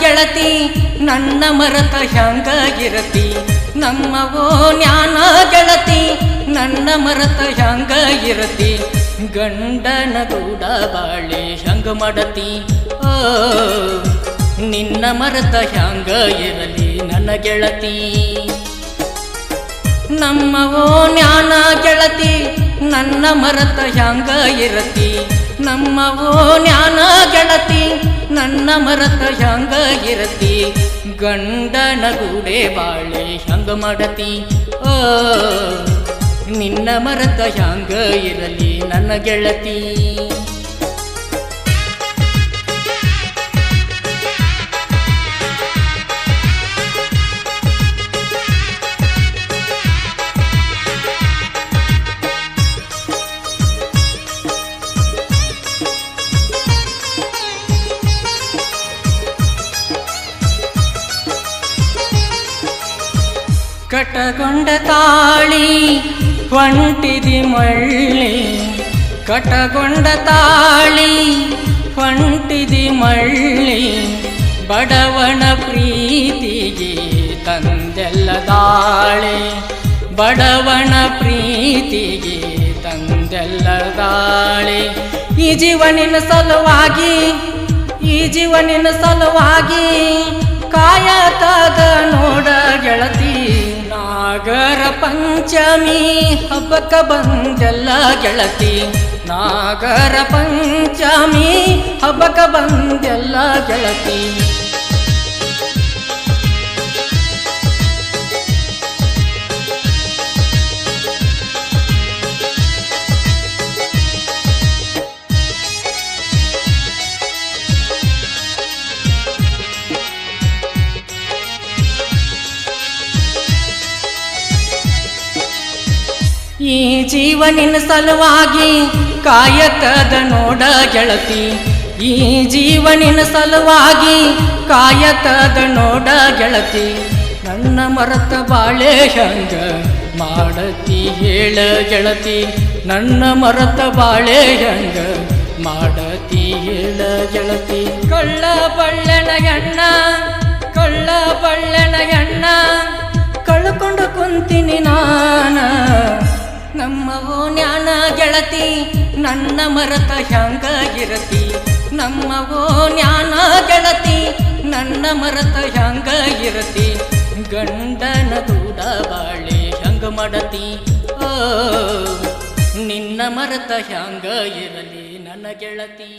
ಗೆಳತಿ, ನನ್ನ ಮರತ ಹ್ಯಾಂಗ ಇರತಿ ನಮ್ಮವೋ ಜ್ಞಾನ ಗೆಳತಿ, ನನ್ನ ಮರತ ಹ್ಯಾಂಗ ಇರತಿ ಗಂಡನ ಗೂಡ ಬಾಳೆ ಹಂಗ ಮಾಡತಿ. ಆ ನಿನ್ನ ಮರತ ಹ್ಯಾಂಗ ಇರಲಿ ನನ್ನ ಗೆಳತಿ. ನಮ್ಮವೋ ಜ್ಞಾನ ಗೆಳತಿ, ನನ್ನ ಮರತ ಹ್ಯಾಂಗ ಇರತಿ. ನಮ್ಮವೋ ಜ್ಞಾನ ಗೆಳತಿ ನನ್ನ ಮರತ ಹ್ಯಾಂಗ ಇರತಿ? ಗಂಡನ ಗೂಡೆ ಬಾಳೆ ಹಂಗ ಮಾಡತಿ? ನಿನ್ನ ಮರತ ಹ್ಯಾಂಗ ಇರಲಿ ನನ್ನ ಗೆಳತಿ? ಕಟಗೊಂಡ ತಾಳಿ, ಹೊಂಟಿದಿ ಮಳ್ಳಿ. ಕಟಗೊಂಡ ತಾಳಿ, ಹೊಂಟಿದಿ ಮಳ್ಳಿ. ಬಡವನ ಪ್ರೀತಿಗೆ ತಂದೆಲ್ಲ ದಾಳಿ. ಬಡವನ ಪ್ರೀತಿಗೆ ತಂದೆಲ್ಲ ದಾಳಿ. ಈ ಜೀವನಿನ ಸಲುವಾಗಿ, ಈ ಜೀವನಿನ ಸಲುವಾಗಿ ಕಾಯತಾಗ ನೋಡ ಗೆಳತಿ. ನಾಗರ ಪಂಚಮಿ ಹಬ್ಬಕ್ಕ ಬಂದೆಲ್ಲ ಗೆಳತಿ. ನಾಗರ ಪಂಚಮಿ ಹಬ್ಬಕ್ಕ ಬಂದೆಲ್ಲ ಗೆಳತಿ. ಈ ಜೀವನಿನ ಸಲುವಾಗಿ ಕಾಯತದ ನೋಡ ಗೆಳತಿ. ಈ ಜೀವನಿನ ಸಲುವಾಗಿ ಕಾಯತದ ನೋಡ ಗೆಳತಿ. ನನ್ನ ಮರತ ಬಾಳೆ ಹಂಗ ಮಾಡತಿ ಹೇಳ ಗೆಳತಿ. ನನ್ನ ಮರತ ಬಾಳೆ ಹಂಗ ಮಾಡತಿ ಹೇಳ ಗೆಳತಿ. ಕಳ್ಳ ಬಳ್ಳನ ಎಣ್ಣ ನಮ್ಮವೋ ಜ್ಞಾನ ಗೆಳತಿ, ನನ್ನ ಮರತ ಹ್ಯಾಂಗ ಇರತಿ ನಮ್ಮವೋ ಜ್ಞಾನ ಗೆಳತಿ, ನನ್ನ ಮರತ ಹ್ಯಾಂಗ ಇರತಿ ಗಂಡನ ದೂಡ ಬಾಳೆ ಹಂಗ ಮಾಡತಿ. ಓ, ನಿನ್ನ ಮರತ ಹ್ಯಾಂಗ ಇರಲಿ ನನ್ನ ಗೆಳತಿ.